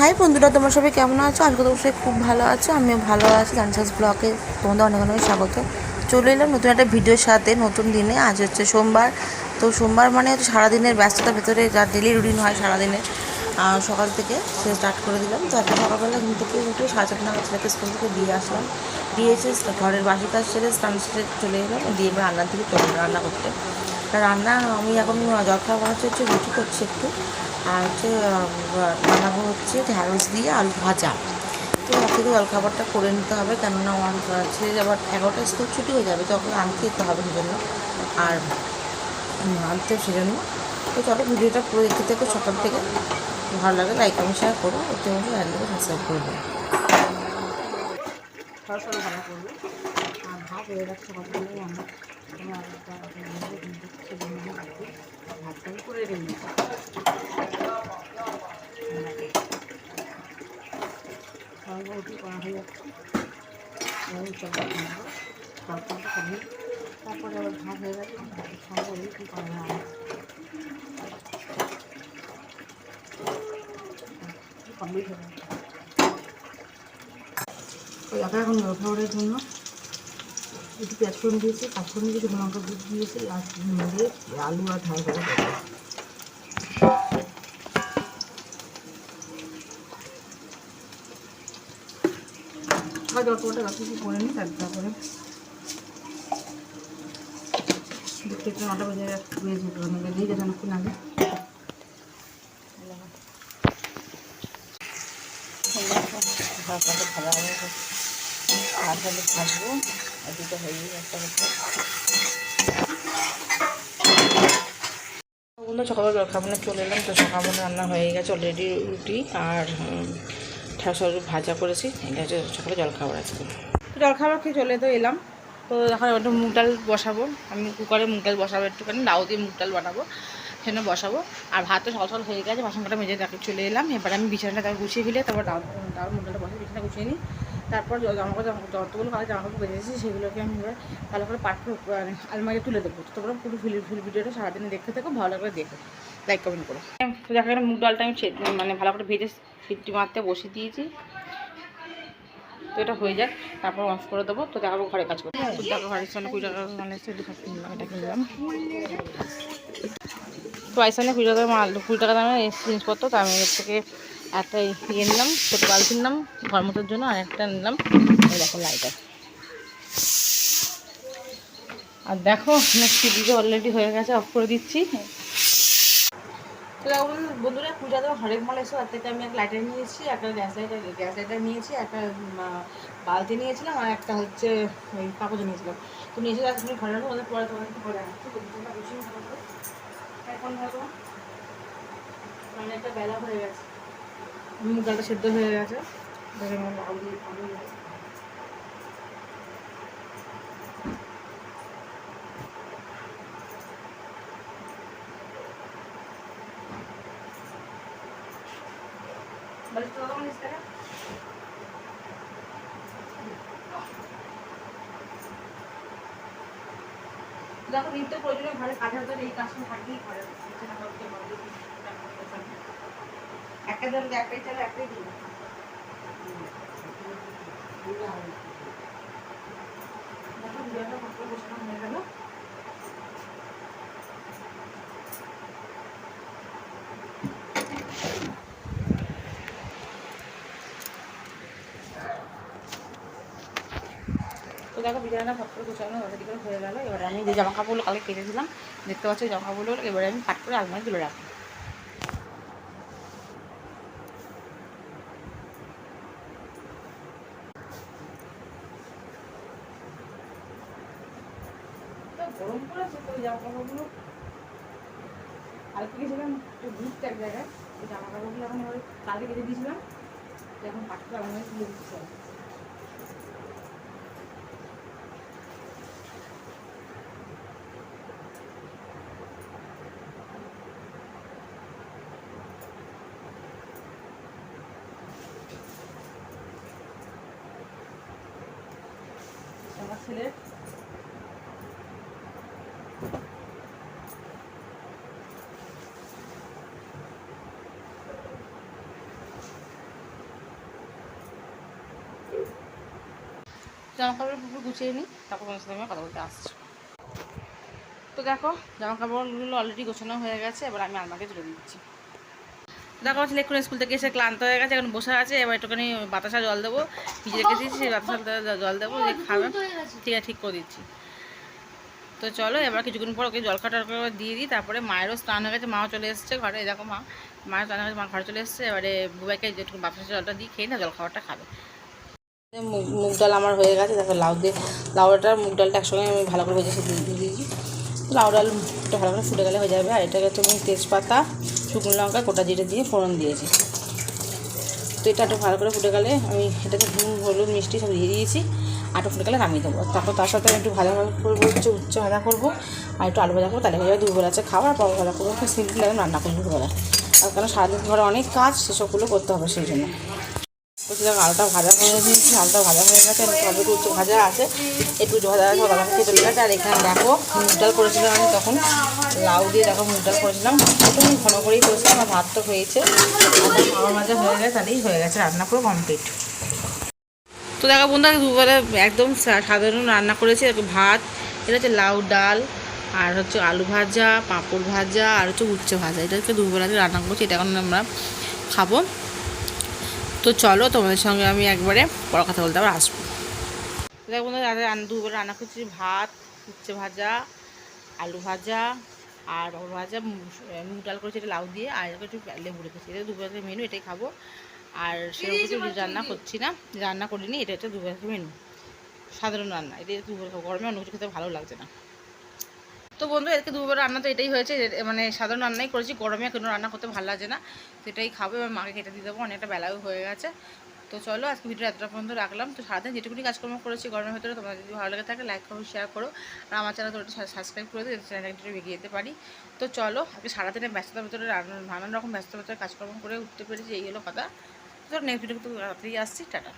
High বন্ধুরা, তোমরা সবাই কেমন আছো? আজকে তোমার সবাই খুব ভালো আছো। আমিও ভালো আছি। জানসাস ব্লগে তোমাদের অনেক অনেক স্বাগত। চলে এলাম নতুন একটা ভিডিওর সাথে, নতুন দিনে। আজ হচ্ছে সোমবার। তো সোমবার মানে হচ্ছে সারাদিনের ব্যস্ততার ভেতরে যা ডেলি রুটিন হয় সারাদিনে সকাল থেকে সে স্টার্ট করে দিলাম। তো আজকে সকালবেলা ঘুম থেকে উঠে সাড়ে চারটে নাগাদ ছেলেকে স্কুল থেকে দিয়ে আসলাম। দিয়ে এসে ঘরের বাসি কাজ সেরে স্নান সেরে চলে এলাম। দিয়ে এবার রান্নার দিকে চলে রান্না করতে। রান্না আমি এখন জলখাবার বানাচ্ছি হচ্ছে রুটি করছি একটু। আর হচ্ছে বানাবো হচ্ছে ঢ্যাঁড়স দিয়ে আলু ভাজা। তো থেকে জলখাবারটা করে নিতে হবে কেননা আমার ছেলে আবার এগারোটা স্কুল ছুটি হয়ে যাবে তখন আনতে যেতে হবে সেজন্য। আর আনতে সেজন্য। তো চলো ভিডিওটা পুরো দেখতে থেকে সকাল থেকে। ভালো লাগে লাইক আমি শেয়ার করব ওতে মধ্যে রান্নাকে সাবস্ক্রাইব করব ভালো করব আর ভাত হয়ে যাচ্ছে সকালবেলায় আমরা ভাতটা করে রেখে হয়ে এবার চলে করি তারপরে আবার ভাত হয়ে গেছে আটা এখন খাবারের জন্য একটু পেঁয়াজ ফোড়ন দিয়েছি পাঁচফোড়ন দিয়েছি শুকনো লঙ্কা দিয়েছি আর আলু আর ঢাল করে বা যতটা যত কিছু করে নিই? তারপরে দেখতে একটু নটা বাজে বেশ মানে দিয়ে গেছে অনেকক্ষণ ভালো হবে আর একটা বন্ধু সকালে জলখাবারে চলে এলাম, তো সকালবেলা রান্না হয়ে গেছে অলরেডি রুটি আর ঠাসা ভাজা করেছি, এটা হচ্ছে সকালে জলখাবার আজকে জলখাবার খেয়ে চলে তো এলাম। তো এখন একটু মুগ ডাল বসাবো। আমি কুকারে মুগ ডাল বসাবো একটুখানি, লাউ দিয়ে মুগ ডাল বানাবো সেখানে বসাবো। আর ভাত তো সল সল হয়ে গেছে, বাসনটা মেজে তাকে চলে এলাম। এবার আমি বিছানাটা তাকে গুছিয়ে ফেলে তারপর ডাল ডাল মুগ ডালটা বসে বিছানা গুছিয়ে নিই। তারপর জামা কাপড় যতগুলো কালো জামা কাপড় বেরিয়েছি সেগুলোকে আমি এবার ভালো করে করে আলমারি তুলে দেবো। তো তোমরা পুরো ফুল ফুল ভিডিওটা সারাদিনে দেখতে থাকো, ভালো করে দেখো। লাইক কমেন্ট করো। দেখা গেলে মুগ ডালটা আমি মানে ভালো করে ভেজে সিটি মারতে বসিয়ে দিয়েছি। তো এটা হয়ে যাক, তারপর অফ করে দেবো। তো দেখাবো ঘরে কাজ কুড়ি টাকা ঘরের সামনে কুড়ি টাকা মানে কিনলাম কিনলাম তো আইসানে কুড়ি টাকা কুড়ি টাকা দামে জিনিসপত্র, তো আমি এর থেকে একটা ইয়ে নিলাম, ছোটো বালতি নিলাম, ঘর মোটার জন্য, আর একটা নিলাম। দেখো লাইটার আর দেখো নেক্সট টিভিতে অলরেডি হয়ে গেছে অফ করে দিচ্ছি। তো দেখো বন্ধু- বন্ধুরা, পূজা দেওয়া হরেক মাল এসো তার থেকে আমি একটা লাইটার নিয়েছি, একটা গ্যাস লাইটার গ্যাস লাইটার নিয়েছি, একটা বালতি নিয়েছিলাম, আর একটা হচ্ছে ওই কাগজ নিয়েছিলাম। তো নিয়েছি তুমি ঘরে রাখো ওদের পরে তোমার একটু পরে রাখছি। এখন ধরো মানে একটা বেলা হয়ে গেছে। মুগ ডালটা সেদ্ধ হয়ে গেছে। দেখে, নিত্য প্রয়োজনীয় ঘরে কাজের জন্য এই কাজটা থাকলেই করে জন একটাই চালে একটাই বসানো তো দেখো বিছানা ফটো গোছানো অলরেডি করে হয়ে গেল। এবার আমি যে জামা কাপড়গুলো কালকে কেটেছিলাম, দেখতে পাচ্ছি জামা কাপড়গুলো এবারে আমি পাট করে আলমারি তুলে রাখব। গরম পড়েছে তো জামা কাপড়গুলো। কালকে গেছিলাম একটু ঘুরতে এক জায়গায় ওই জামা কাপড়গুলো এখন ওই কালকে কেটে দিয়েছিলাম এখন করে আলমারি তুলে দিচ্ছি আমার ছেলের জামা কাপড় গুছিয়ে নিই তারপর তোমার সাথে আমি কথা বলতে আসছি। তো দেখো জামা কাপড়গুলো অলরেডি গোছানো হয়ে গেছে এবার আমি আলমাকে তুলে দিচ্ছি। দেখো ছেলে এক্ষুনি স্কুল থেকে এসে ক্লান্ত হয়ে গেছে এখন বসে আছে এবার একটুখানি বাতাসা জল দেবো ভিজে রেখে সেই বাতাসা জল দেবো যে খাবে। ঠিক আছে ঠিক করে দিচ্ছি। তো চলো এবার কিছুক্ষণ পর ওকে জল খাটার করে দিয়ে দিই তারপরে মায়েরও স্নান হয়ে গেছে মাও চলে এসেছে ঘরে দেখো মা। মায়ের স্নান হয়ে গেছে মা ঘরে চলে এসেছে এবারে বুবাইকে যেটুকু বাতাসা জলটা দিয়ে খেয়ে না জল খাবারটা খাবে। মুগ মুগ ডাল আমার হয়ে গেছে তারপর লাউ দিয়ে লাউটার মুগ ডালটা একসঙ্গে আমি ভালো করে ভেজে দিয়ে দিয়ে দিয়েছি। লাউ ডালটা ভালো করে ফুটে গেলে হয়ে যাবে, আর এটাকে তুমি তেজপাতা, শুকনো লঙ্কা, গোটা জিরে দিয়ে ফোড়ন দিয়েছি। তো এটা একটু ভালো করে ফুটে গেলে আমি এটাকে নুন, হলুদ, মিষ্টি সব দিয়ে দিয়েছি আটু ফুটে গেলে নামিয়ে দেবো। তারপর তার সাথে একটু ভাজা ভাজা করব হচ্ছে উচ্চ ভাজা করব, আর একটু আলু ভাজা করব, তাহলে যাবে দুপুর আছে খাবার পর ভাজা করব সিম্পল রান্না করব দুপুরবেলা। আর কারণ সারাদিন ঘরে অনেক কাজ, সেসবগুলো করতে হবে সেই জন্য। দেখো আলুটা ভাজা করে দিয়েছি আলুটা ভাজা হয়ে গেছে আর টমেটো উচ্চ ভাজা আছে, একটু উচ্চ ভাজা আছে দাদা খেয়ে চলে আর এখানে দেখো মুগ ডাল করেছিলাম আমি তখন, লাউ দিয়ে দেখো মুগ ডাল করেছিলাম একটু আমি ঘন করেই করেছিলাম আমার ভাত তো হয়েছে আর খাওয়া হয়ে গেছে, তাহলেই হয়ে গেছে, রান্না পুরো কমপ্লিট তো দেখো বন্ধু দুপুরে একদম সাধারণ রান্না করেছি ভাত, এটা হচ্ছে লাউ ডাল, আর হচ্ছে আলু ভাজা, পাঁপড় ভাজা, আর হচ্ছে উচ্ছে ভাজা, এটা হচ্ছে দুপুরবেলাতে রান্না করছি, এটা এখন আমরা খাব। তো চলো তোমাদের সঙ্গে আমি একবারে বড় কথা বলতে আবার আসব। দেখো বন্ধু রান্না দুপুরে রান্না করছি ভাত উচ্ছে ভাজা আলু ভাজা আর পাঁপড় ভাজা মুগ- ডাল করেছি এটা লাউ দিয়ে আর একটু লেবু রেখেছি। এটা দুপুরের মেনু এটাই খাব। আর সেরকম কিছু রান্না করছি না রান্না করিনি এটা হচ্ছে দুপুরের মেনু সাধারণ রান্না এটা দুপুরে খাব। গরমে অন্য কিছু খেতে ভালো লাগছে না। তো বন্ধু, এদিকে দুপুর রান্না তো এটাই হয়েছে মানে সাধারণ রান্নাই করেছি, গরমে কোনো রান্না করতে ভালো লাগে না। তো এটাই খাব, এবার মাকে কেটে দিয়ে দেবো, অনেকটা বেলাও হয়ে গেছে। তো চলো, আজকে ভিডিও এতটা পর্যন্ত রাখলাম। তো সারাদিন যেটুকুনি কাজকর্ম করেছি গরমের ভেতরে তোমার যদি ভালো লাগে থাকে লাইক করো শেয়ার করো। আর আমার চ্যানেল তো সাবস্ক্রাইব করে দিও চ্যানেলটা একটু এগিয়ে যেতে পারি। তো চলো, আজকে সারাদিনের ব্যস্ততার ভেতরে রান্না- নানান রকম ব্যস্ততার ভেতরে কাজকর্ম করে উঠতে পেরেছি, এই হলো কথা। তো নেক্সট ভিডিও তো তাড়াতাড়ি আসছি, টাটা।